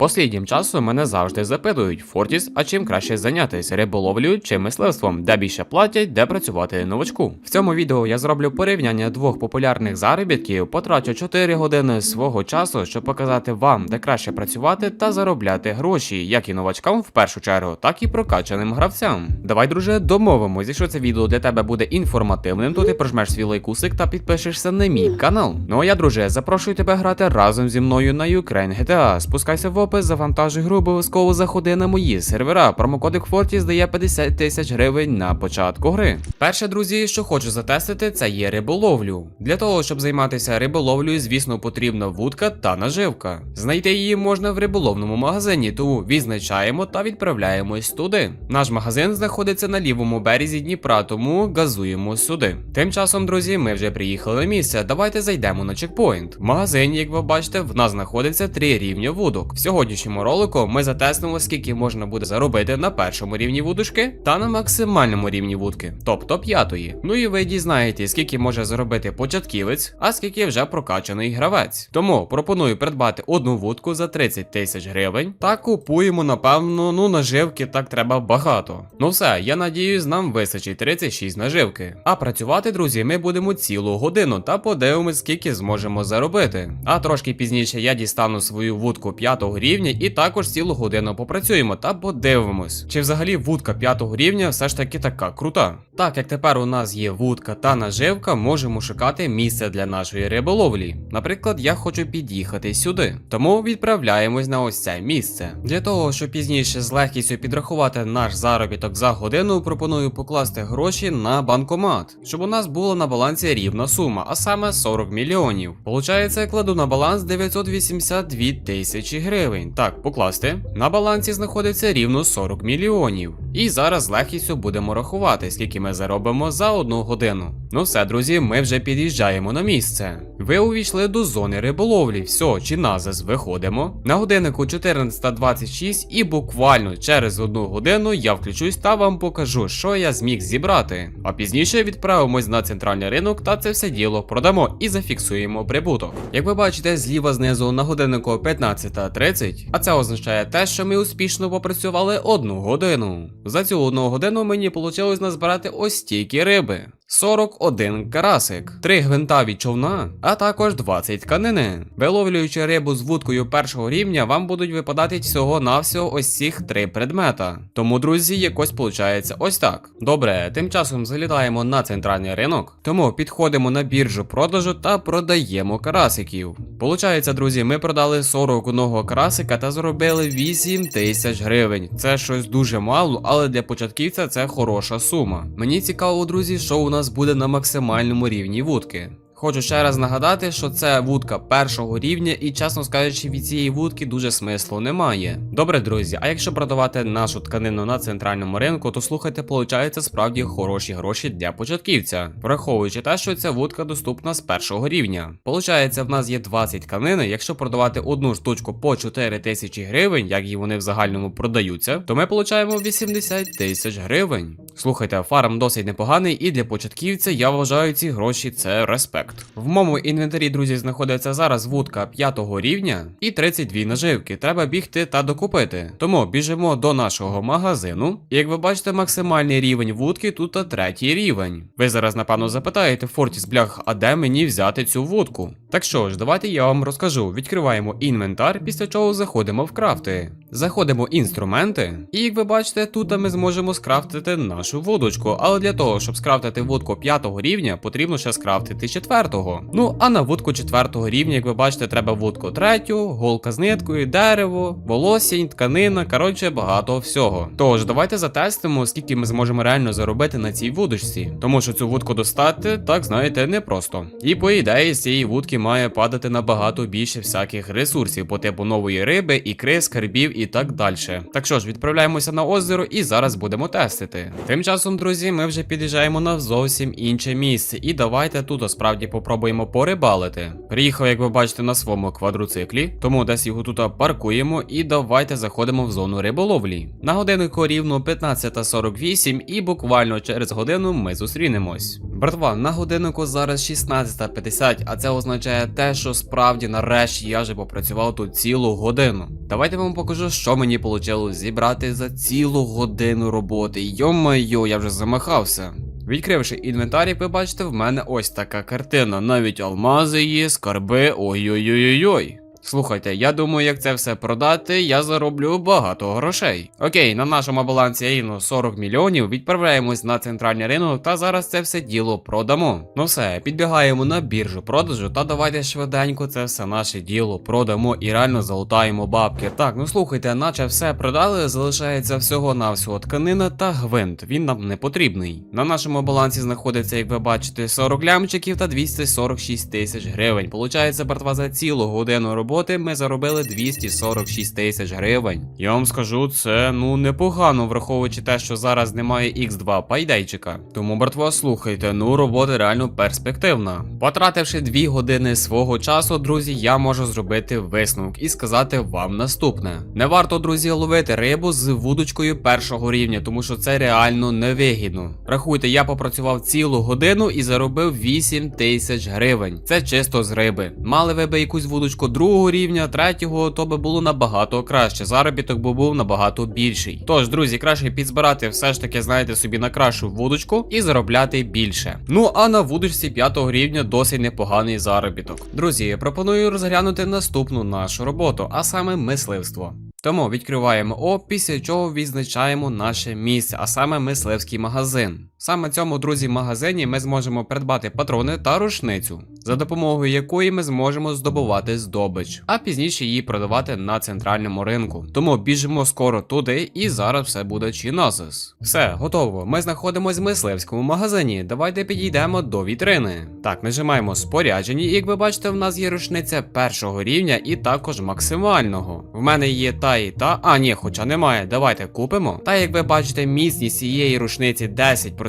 Посліднім часом мене завжди запитують Фортіс, а чим краще зайнятися риболовлею чи мисливством, де більше платять, де працювати новачку. В цьому відео я зроблю порівняння двох популярних заробітків, потрачу 4 години свого часу, щоб показати вам, де краще працювати та заробляти гроші, як і новачкам в першу чергу, так і прокачаним гравцям. Давай, друже, домовимось, якщо це відео для тебе буде інформативним, то ти прожмеш свій лайкусик та підпишешся на мій канал. Ну а я, друже, запрошую тебе грати разом зі мною на Ukraine GTA. Спускайся в опис, завантажуй гру, обов'язково заходи на мої сервера. Промокодик Форті здає 50 тисяч гривень на початку гри. Перше, друзі, що хочу затестити, це є риболовлю. Для того, щоб займатися риболовлею, звісно, потрібна вудка та наживка. Знайти її можна в риболовному магазині, тому відзначаємо та відправляємось туди. Наш магазин знаходиться на лівому березі Дніпра, тому газуємо сюди. Тим часом, друзі, ми вже приїхали на місце. Давайте зайдемо на чекпоінт. В магазині, як ви бачите, в нас знаходиться три рівня вудок. В сьогоднішньому ролику ми затестимо, скільки можна буде заробити на першому рівні вудочки та на максимальному рівні вудки, тобто п'ятої. Ну і ви дізнаєтесь, скільки може заробити початківець, а скільки вже прокачаний гравець. Тому пропоную придбати одну вудку за 30 тисяч гривень та купуємо, напевно, ну наживки так треба багато. Ну все, я надіюсь, нам вистачить 36 наживки. А працювати, друзі, ми будемо цілу годину та подивимось, скільки зможемо заробити. А трошки пізніше я дістану свою вудку 5 рівня і також цілу годину попрацюємо та подивимось, чи взагалі вудка 5 рівня все ж таки така крута. Так як тепер у нас є вудка та наживка, можемо шукати місце для нашої риболовлі. Наприклад, я хочу під'їхати сюди, тому відправляємось на ось це місце. Для того, щоб пізніше з легкістю підрахувати наш заробіток за годину, пропоную покласти гроші на банкомат, щоб у нас була на балансі рівна сума, а саме 40 мільйонів. Получається, я кладу на баланс 982 тисячі гривень. Так, покласти. На балансі знаходиться рівно 40 мільйонів. І зараз з легкістю будемо рахувати, скільки ми заробимо за одну годину. Ну все, друзі, ми вже під'їжджаємо на місце. Ви увійшли до зони риболовлі. Все, чи назас виходимо. На годиннику 14.26 і буквально через одну годину я включусь та вам покажу, що я зміг зібрати. А пізніше відправимось на центральний ринок та це все діло продамо і зафіксуємо прибуток. Як ви бачите, зліва знизу на годиннику 15.30, а це означає те, що ми успішно попрацювали одну годину. За цю одну годину мені вийшло назбирати ось стільки риби. 41 карасик, 3 гвинта від човна, а також 20 тканини. Виловлюючи рибу з вудкою першого рівня, вам будуть випадати всього-навсього ось цих три предмета. Тому, друзі, якось виходить ось так. Добре, тим часом залітаємо на центральний ринок, тому підходимо на біржу продажу та продаємо карасиків. Получається, друзі, ми продали 41 карасика та заробили 8 тисяч гривень. Це щось дуже мало, але для початківця це хороша сума. Мені цікаво, друзі, що у нас буде на максимальному рівні вудки. Хочу ще раз нагадати, що це вудка першого рівня, і чесно скажучи, від цієї вудки дуже смислу немає. Добре, друзі, а якщо продавати нашу тканину на центральному ринку, то слухайте, получаються справді хороші гроші для початківця, враховуючи те, що ця вудка доступна з першого рівня. Получається, в нас є 20 тканини. Якщо продавати одну штучку по 4 тисячі гривень, як і вони в загальному продаються, то ми получаємо 80 тисяч гривень. Слухайте, фарм досить непоганий, і для початківця я вважаю ці гроші це респект. В моєму інвентарі, друзі, знаходиться зараз вудка 5 рівня і 32 наживки. Треба бігти та докупити. Тому біжимо до нашого магазину. І як ви бачите, максимальний рівень вудки тут третій рівень. Ви зараз, напевно, запитаєте, Фортіс, блях, а де мені взяти цю вудку? Так що ж, давайте я вам розкажу. Відкриваємо інвентар, після чого заходимо в крафти. Заходимо інструменти, і як ви бачите, тут ми зможемо скрафтити нашу вудочку. Але для того, щоб скрафтити вудку 5 рівня, потрібно ще скрафтити 4. Ну а на вудку 4 рівня, як ви бачите, треба вудку 3, голка з ниткою, дерево, волосінь, тканина, коротше, багато всього. Тож, давайте затестимо, скільки ми зможемо реально заробити на цій вудочці. Тому що цю вудку достати, так знаєте, непросто. І по ідеї з цієї вудки має падати набагато більше всяких ресурсів по типу нової риби, ікри, скарбів і так далі. Так що ж, відправляємося на озеро і зараз будемо тестити. Тим часом, друзі, ми вже під'їжджаємо на зовсім інше місце. І давайте тут справді попробуємо порибалити. Приїхав, як ви бачите, на своєму квадроциклі, тому десь його тут паркуємо і давайте заходимо в зону риболовлі. На годиннику рівно 15.48 і буквально через годину ми зустрінемось. Братва, на годиннику зараз 16.50, а це означає те, що справді нарешті я вже попрацював тут цілу годину. Давайте вам покажу, що мені вийшло зібрати за цілу годину роботи. Йо-майо, я вже замахався. Відкривши інвентар, ви бачите, в мене ось така картина. Навіть алмази є, скарби. Ой-ой-ой-ой. Слухайте, я думаю, як це все продати, я зароблю багато грошей. Окей, на нашому балансі рівно 40 мільйонів. Відправляємось на центральний ринок та зараз це все діло продамо. Ну все, підбігаємо на біржу продажу та давайте швиденько це все наше діло продамо і реально залутаємо бабки. Так, ну слухайте, наче все продали, залишається всього навсього тканина та гвинт. Він нам не потрібний. На нашому балансі знаходиться, як ви бачите, 40 лямчиків та 246 тисяч гривень. Получається, братва, за цілу годину роботи ми заробили 246 тисяч гривень. Я вам скажу, це ну непогано, враховуючи те, що зараз немає X2 пайдейчика. Тому, братва, слухайте, ну робота реально перспективна. Потративши 2 години свого часу, друзі, я можу зробити висновок і сказати вам наступне: не варто, друзі, ловити рибу з вудочкою першого рівня, тому що це реально невигідно. Рахуйте, я попрацював цілу годину і заробив 8 тисяч гривень. Це чисто з риби. Мали ви би якусь вудочку другого рівня, третього, то би було набагато краще. Заробіток би був набагато більший. Тож, друзі, краще підзбирати все ж таки, знаєте, собі на кращу вудочку і заробляти більше. Ну а на вудочці п'ятого рівня досить непоганий заробіток. Друзі, я пропоную розглянути наступну нашу роботу, а саме мисливство. Тому відкриваємо О, після чого відзначаємо наше місце, а саме мисливський магазин. Саме цьому, друзі, магазині ми зможемо придбати патрони та рушницю, за допомогою якої ми зможемо здобувати здобич, а пізніше її продавати на центральному ринку. Тому біжимо скоро туди, і зараз все буде чинозис. Все, готово. Ми знаходимося в мисливському магазині. Давайте підійдемо до вітрини. Так, нажимаємо споряджені, і як ви бачите, в нас є рушниця першого рівня і також максимального. В мене є та і та. А, ні, хоча немає. Давайте купимо. Та як ви бачите, міцність цієї рушниці 10%,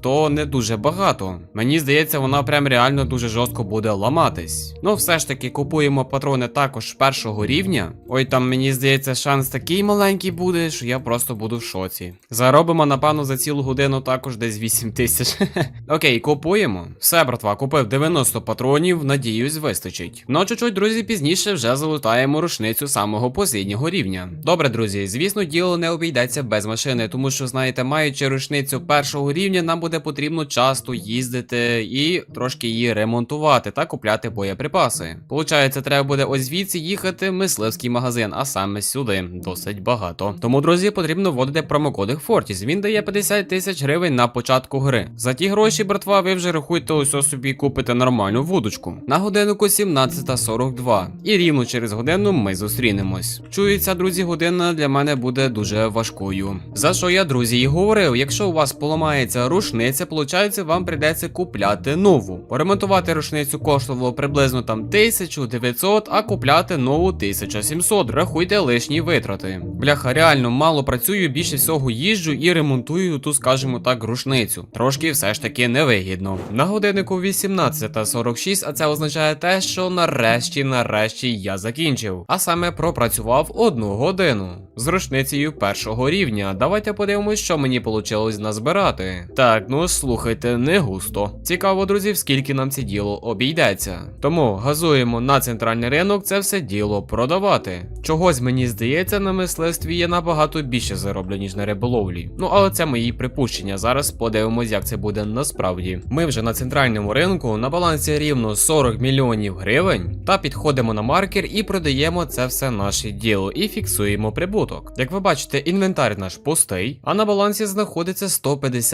то не дуже багато. Мені здається, вона прям реально дуже жорстко буде ламатись. Ну, все ж таки, купуємо патрони також першого рівня. Ой, там мені здається, шанс такий маленький буде, що я просто буду в шоці. Заробимо, напевно, за цілу годину також десь 8 тисяч. Окей, купуємо. Все, братва, купив 90 патронів, надіюсь, вистачить. Ну, чуть-чуть, друзі, пізніше вже залутаємо рушницю самого посліднього рівня. Добре, друзі, звісно, діло не обійдеться без машини, тому що, знаєте, маючи рушницю першого рівня, нам буде потрібно часто їздити і трошки її ремонтувати та купляти боєприпаси. Получається, треба буде ось звідси їхати в мисливський магазин, а саме сюди. Досить багато. Тому, друзі, потрібно вводити промокодик Fortis. Він дає 50 тисяч гривень на початку гри. За ті гроші, братва, ви вже рахуйте ось собі купите нормальну вудочку. На годиннику 17.42. І рівно через годину ми зустрінемось. Чується, друзі, година для мене буде дуже важкою. За що я, друзі, і говорив, якщо у вас поламається рушниця, получається, вам прийдеться купляти нову. Поремонтувати рушницю коштувало приблизно там 1900, а купляти нову 1700. Рахуйте лишні витрати. Бляха, реально мало працюю, більше всього їжджу і ремонтую ту, скажімо так, рушницю. Трошки все ж таки невигідно. На годиннику 18.46, а це означає те, що нарешті, нарешті я закінчив. А саме пропрацював одну годину з рушницею першого рівня. Давайте подивимось, що мені вийшло назбирати. Так, ну слухайте, не густо. Цікаво, друзі, скільки нам це діло обійдеться. Тому газуємо на центральний ринок це все діло продавати. Чогось мені здається, на мисливстві є набагато більше зароблю, ніж на риболовлі. Ну але це мої припущення. Зараз подивимось, як це буде насправді. Ми вже на центральному ринку на балансі рівно 40 мільйонів гривень. Та підходимо на маркер і продаємо це все наше діло і фіксуємо прибуток. Як ви бачите, інвентар наш пустий, а на балансі знаходиться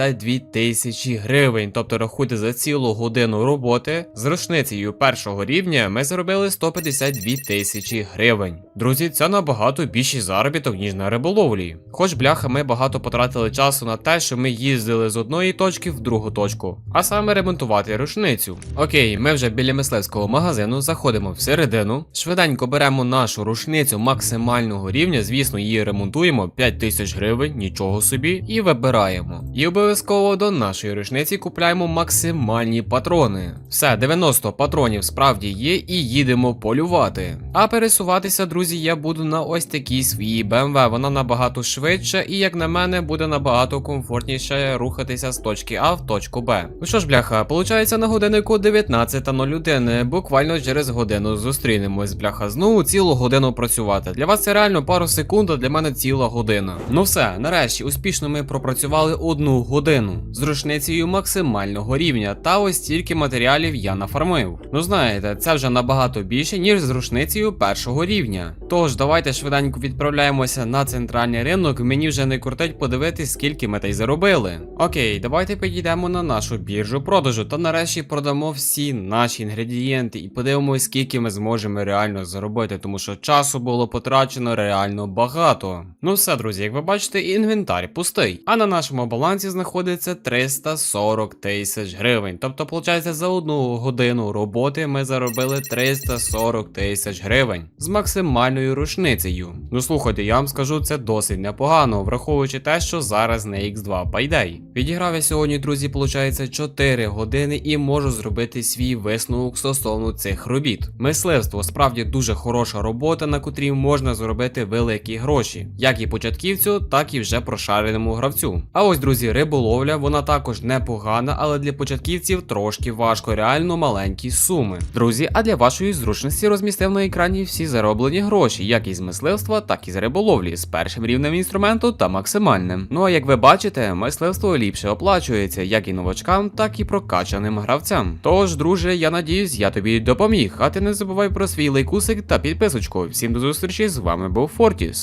152 тисячі гривень. Тобто рахуйте за цілу годину роботи з рушницею першого рівня ми заробили 152 тисячі гривень. Друзі, це набагато більший заробіток, ніж на риболовлі. Хоч бляха, ми багато потратили часу на те, що ми їздили з одної точки в другу точку, а саме ремонтувати рушницю. Окей, ми вже біля мисливського магазину заходимо всередину, швиденько беремо нашу рушницю максимального рівня. Звісно, її ремонтуємо 5 тисяч гривень, нічого собі, і вибираємо. І обов'язково до нашої рушниці купляємо максимальні патрони. Все, 90 патронів справді є, і їдемо полювати. А пересуватися, друзі, я буду на ось такій своїй BMW. Вона набагато швидша, і як на мене, буде набагато комфортніше рухатися з точки А в точку Б. Ну що ж, бляха, получається на годиннику 19.01. Буквально через годину зустрінемось, бляха, знову цілу годину працювати. Для вас це реально пару секунд, а для мене ціла година. Ну все, нарешті, успішно ми пропрацювали одну годину з рушницею максимального рівня. Та ось стільки матеріалів я нафармив. Ну знаєте, це вже набагато більше, ніж з рушницею першого рівня. Тож, давайте швиденько відправляємося на центральний ринок. Мені вже не крутить подивитись, скільки ми та й заробили. Окей, давайте підійдемо на нашу біржу продажу та нарешті продамо всі наші інгредієнти і подивимось, скільки ми зможемо реально заробити, тому що часу було потрачено реально багато. Ну все, друзі, як ви бачите, інвентар пустий. А на нашому балансі знаходиться 340 тисяч гривень. Тобто, виходить, за одну годину роботи ми заробили 340 тисяч гривень з максимальною рушницею. Ну слухайте, я вам скажу, це досить непогано, враховуючи те, що зараз на X2 Payday. Відіграв я сьогодні, друзі, виходить 4 години і можу зробити свій висновок стосовно цих робіт. Мисливство справді дуже хороша робота, на котрій можна заробити великі гроші, як і початківцю, так і вже прошареному гравцю. А ось, друзі, риболовля, вона також непогана, але для початківців трошки важко, реально маленькі суми. Друзі, а для вашої зручності розмістив на екрані всі зароблені гроші, як із мисливства, так і з риболовлі, з першим рівнем інструменту та максимальним. Ну а як ви бачите, мисливство ліпше оплачується як і новачкам, так і прокачаним гравцям. Тож, друже, я надіюсь, я тобі допоміг. А ти не забувай про свій лайкусик та підписочку. Всім до зустрічі, з вами був Фортіс.